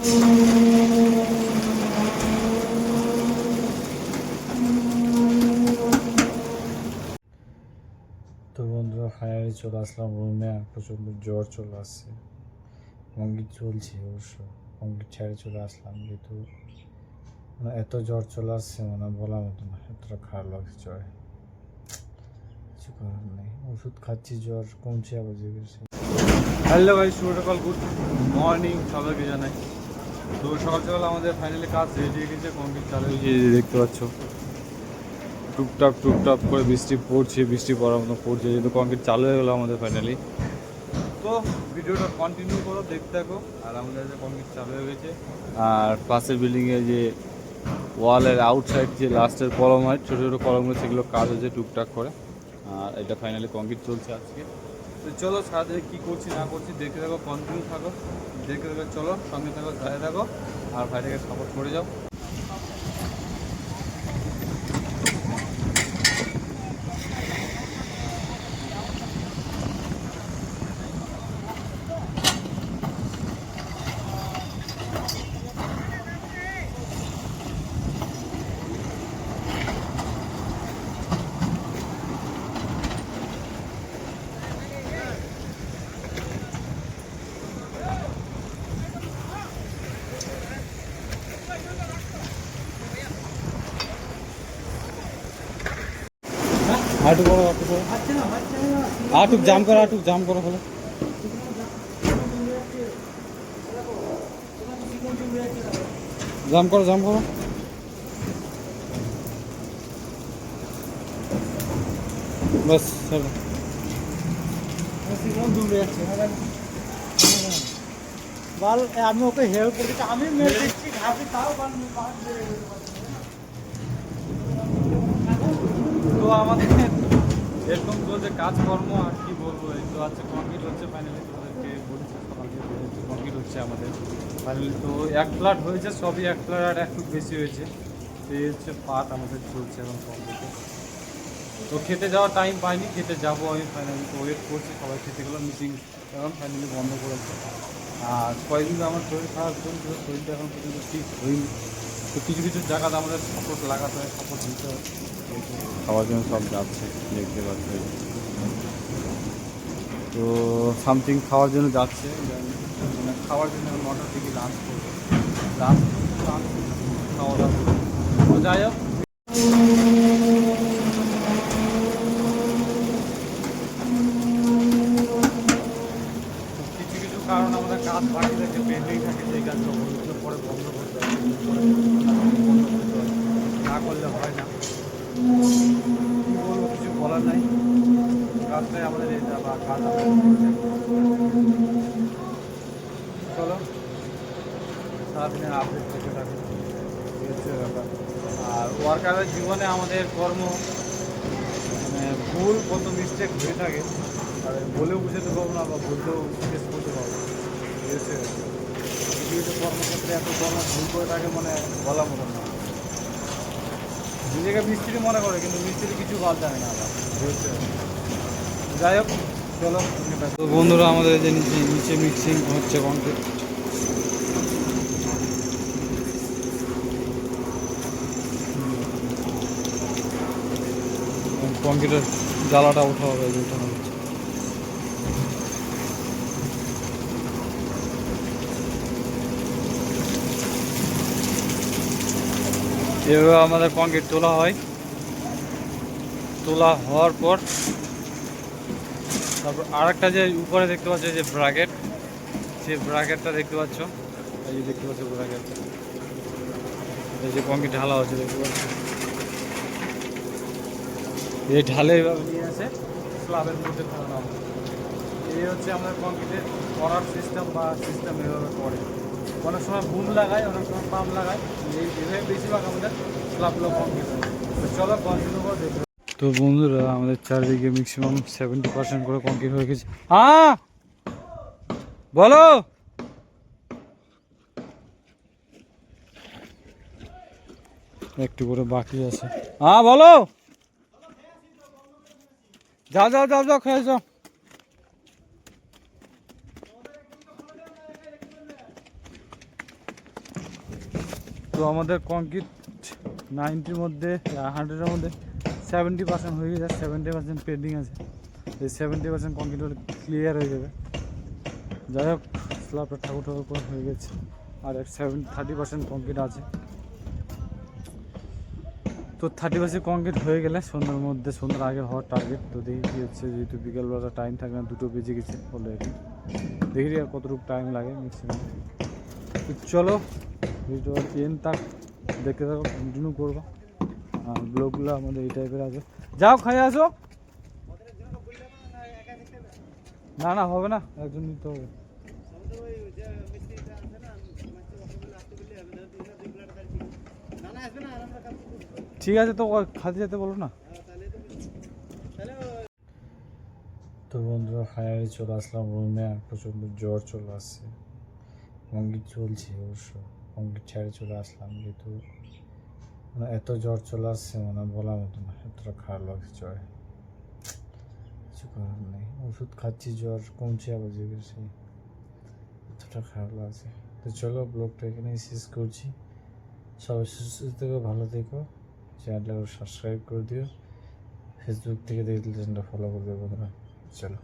তো বন্ধুরা ফাইনালি চলে আসলাম রুমে প্রচণ্ড জ্বর চলে আসছে। কঙ্কিট চলছে অবশ্য। কঙ্কিট ছেড়ে চলে আসলাম, যেহেতু মানে এত জ্বর চলে আসছে মানে বলার মতো না, এতটা খারাপ লাগছে জ্বরে। কিছু করার নেই। ওষুধ খাচ্ছি, জ্বর কমছে আবার জেগে হ্যালো ভাই সকাল গুড মর্নিং সবাইকে জানাই। তো সকাল সকাল আমাদের ফাইনালি কাজ রেডি হয়ে গেছে কমপ্লিট চালু হয়ে গিয়ে দেখতে পাচ্ছ টুকটাক টুকটাক করে বৃষ্টি পড়ছে বৃষ্টি পড়ার মতো পড়ছে যেহেতু কংক্রিট চালু হয়ে গেলো আমাদের ফাইনালি তো ভিডিওটা কন্টিনিউ করো দেখতে থাকো আর আমাদের যে কংক্রিট চালু হয়ে গেছে। আর পাশের বিল্ডিংয়ে যে ওয়ালের আউটসাইড যে লাস্টের কলম হয় ছোটো ছোটো কলমগুলো সেগুলো কাজ হচ্ছে টুকটাক করে। আর এটা ফাইনালি কংক্রিট চলছে আজকে। তো চলো সারাদিনে কী করছি না করছি দেখতে থাকো কন্টিনিউ থাকো। দেখতে করবে চলো সঙ্গে থাকো দাঁড়িয়ে থাকো আর ভাইটাকে সাপোর্ট করে যাও। আটু করো আটু করো আটুক জাম করো আটুক জাম করো হলো জাম করো জাম করো। বাস চলো। বল আমি ওকে হেল্প করছি আমি মেরে দিচ্ছি, ঘাসে তাও বল তো আমাদের এরকম চলছে কাজকর্ম আর কি বলব, এই তো আছে কমপ্লিট হচ্ছে ফাইনালি তোমাদেরকে বলছি সকালকে কমপ্লিট হচ্ছে আমাদের। ফাইনালি তো এক ফ্ল্যাট হয়েছে, সবই এক ফ্ল্যাট আর একটু বেশি হয়েছে। তো এই হচ্ছে পাত আমাদের চলছে এখন কমপ্লিটে তো খেতে যাওয়ার টাইম পাইনি, খেতে যাব আমি ফাইনালি তো ওয়েট করছি, সবাই খেতে গেলাম মিটিং এখন ফাইনালি বন্ধ করেছে। আর কয়েকদিন আমার শরীর খারাপ চলছে শরীরটা এখন পর্যন্ত ঠিক হয়নি। তো কিছু কিছু জায়গাতে আমাদের সাপোর্ট লাগাতে হয় সাপোর্ট দিতে হয়। খাওয়ার জন্য সব যাচ্ছে দেখতে পাচ্ছি। তো সামথিং খাওয়ার জন্য যাচ্ছে। মানে খাওয়ার জন্য নটার দিকে লাঞ্চ করব। লাঞ্চ লাঞ্চ খাওয়া দাওয়া যাই হোক তো কিছু কিছু কারণ আমাদের কাজ বাকি থাকে পেন্ডিং থাকে সেই কাজটা ওগুলো পরে বন্ধ করতে হয় পরে বন্ধ করতে হয় না করলে হয় না কি বলব কিছু বলার নাই। কাজটাই আমাদের এটা বা কাজ। চলো, সারাদিনের আপডেট থাকি। হচ্ছে ব্যাপার। আর ওয়ার্কারের জীবনে আমাদের কর্ম মানে ভুল কত মিস্টেক হয়ে থাকে আর বলেও বুঝাতে পারব না বা বলতেও শেষ করতে পারব হচ্ছে কিছু কর্মক্ষেত্রে এত কর্ম ভুল করে থাকে মানে বলা মতো না। নিজেকে মিস্ত্রি মনে করে, কিন্তু মিস্ত্রি কিছু বাদ জানে না। যাই হোক, চলো তো বন্ধুরা আমাদের যে নিচে নিচে মিক্সিং হচ্ছে কনক্রিট কম্পিউটার জ্বালাটা ওঠা হবে যেটা হচ্ছে। এভাবে আমাদের কংক্রিট তোলা হয়। তোলা হওয়ার পর, তারপর আরেকটা যে উপরে দেখতে পাচ্ছ যে ব্র্যাকেট সেই ব্র্যাকেটটা দেখতে পাচ্ছ। এই যে দেখতে পাচ্ছ ব্র্যাকেট এই যে কংক্রিট ঢালা হচ্ছে দেখতে পাচ্ছ। এই ঢালে এইভাবে নিয়ে আসে স্ল্যাবের মধ্যে ঢালানো এই হচ্ছে আমাদের কংক্রিটের করার সিস্টেম বা সিস্টেম এভাবে করে। অনেক সময় বুম লাগায়, অনেক সময় পাম্প লাগায়। এই এভাবে বেশিরভাগ আমাদের স্ল্যাবগুলো কংক্রিট হয় তো চলো কন্টিনিউ করে দেখবে তো বন্ধুরা, আমাদের চারিদিকে ম্যাক্সিমাম সেভেন্টি পার্সেন্ট করে কমপ্লিট হয়ে গেছে। হ্যাঁ বলো! একটু করে বাকি আছে। হ্যাঁ বলো! যাও যাও যাও যাও, খেয়ে যাও। তো আমাদের কংক্রিট নাইনটির মধ্যে হান্ড্রেডের মধ্যে সেভেন্টি পার্সেন্ট হয়ে গেছে সেভেন্টি পার্সেন্ট পেন্ডিং আছে। এই সেভেন্টি পার্সেন্ট কংক্রিট হলে ক্লিয়ার হয়ে যাবে। যাই হোক স্ল্যাবটা ঠাকুর ঠাকুর করে হয়ে গেছে। আর এক সেভেন থার্টি পার্সেন্ট কংক্রিট আছে। তো থার্টি পার্সেন্ট কংক্রিট হয়ে গেলে সন্ধ্যার মধ্যে, সন্ধ্যার আগে হওয়ার টার্গেট তো দেখি কি হচ্ছে, যেহেতু বিকেলবেলা টাইম থাকে না, দুটো বেজে গেছে অলরেডি দেখি আর কতটুকু টাইম লাগে ম্যাক্সিমাম তো চলো ভিডিও এন তাক দেখতে থাকো কন্টিনিউ করব। আর ব্লগগুলো আমাদের এই টাইপের আছে। যাও খাই আসো। না না, হবে না, একজন নিতে হবে। ঠিক আছে, তো খাতে যেতে বলো না। তো বন্ধুরা ফাইনালি চলে আসলাম রুমে প্রচণ্ড জ্বর চলে আসছে। অঙ্গিত চলছে অবশ্য। অঙ্গিত ছেড়ে চলে আসলাম, যেহেতু মানে এত জ্বর চলে আসছে মানে বলার মতো না, এতটা খারাপ লাগছে জ্বরে। কিছু করার নেই, ওষুধ খাচ্ছি, জ্বর কমছে আবার যে সেই এতটা খারাপ লাগছে। তো চলো ব্লগটা এখানেই শেষ করছি। সবাই সুস্থ থেকো, ভালো থেকো। চ্যানেলটা সাবস্ক্রাইব করে দিও। ফেসবুক থেকে দেখলে চ্যানেলটা ফলো করে দেবো বন্ধুরা। চলো।